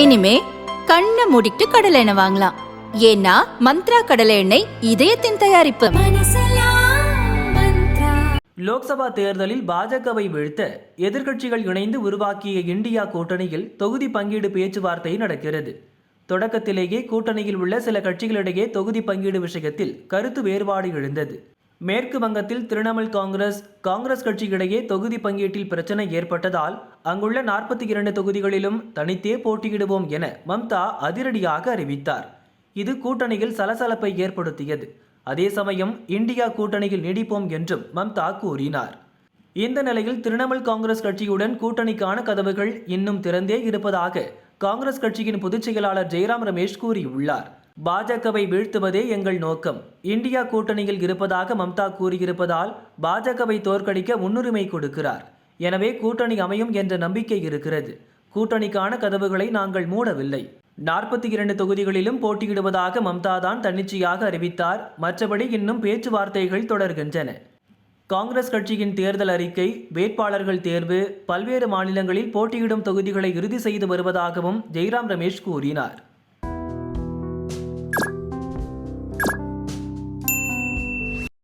இனிமே கண்ணை மூடிட்டு கடலை எண்ணெய் வாங்கலாம். ஏன்னா மந்த்ரா கடலை எண்ணெய் இதயத்தின் தயாரிப்பு. லோக்சபா தேர்தலில் பாஜகவை வீழ்த்த எதிர்க்கட்சிகள் இணைந்து உருவாக்கிய இந்தியா கூட்டணியில் தொகுதி பங்கீடு பேச்சுவார்த்தை நடக்கிறது. தொடக்கத்திலேயே கூட்டணியில் உள்ள சில கட்சிகளிடையே தொகுதி பங்கீடு விஷயத்தில் கருத்து வேறுபாடு எழுந்தது. மேற்கு வங்கத்தில் திரிணாமுல் காங்கிரஸ் காங்கிரஸ் கட்சியிடையே தொகுதி பங்கீட்டில் பிரச்சனை ஏற்பட்டதால் அங்குள்ள நாற்பத்தி இரண்டு தொகுதிகளிலும் தனித்தே போட்டியிடுவோம் என மம்தா அதிரடியாக அறிவித்தார். இது கூட்டணியில் சலசலப்பை ஏற்படுத்தியது. அதே சமயம் இந்தியா கூட்டணியில் நீடிப்போம் என்றும் மம்தா கூறினார். இந்த நிலையில் திரிணாமுல் காங்கிரஸ் கட்சியுடன் கூட்டணிக்கான கதவுகள் இன்னும் திறந்தே இருப்பதாக காங்கிரஸ் கட்சியின் பொதுச் செயலாளர் ஜெயராம் ரமேஷ் கூறியுள்ளார். பாஜகவை வீழ்த்துவதே எங்கள் நோக்கம். இந்தியா கூட்டணியில் இருப்பதாக மம்தா கூறியிருப்பதால் பாஜகவை தோற்கடிக்க முன்னுரிமை கொடுக்கிறார். எனவே கூட்டணி அமையும் என்ற நம்பிக்கை இருக்கிறது. கூட்டணிக்கான கதவுகளை நாங்கள் மூடவில்லை. நாற்பத்தி இரண்டு தொகுதிகளிலும் போட்டியிடுவதாக மம்தா தான் தன்னிச்சையாக அறிவித்தார். மற்றபடி இன்னும் பேச்சுவார்த்தைகள் தொடர்கின்றன. காங்கிரஸ் கட்சியின் தேர்தல் அறிக்கை வேட்பாளர்கள் தேர்வு பல்வேறு மாநிலங்களில் போட்டியிடும் தொகுதிகளை இறுதி செய்து வருவதாகவும் ஜெய்ராம் ரமேஷ் கூறினார்.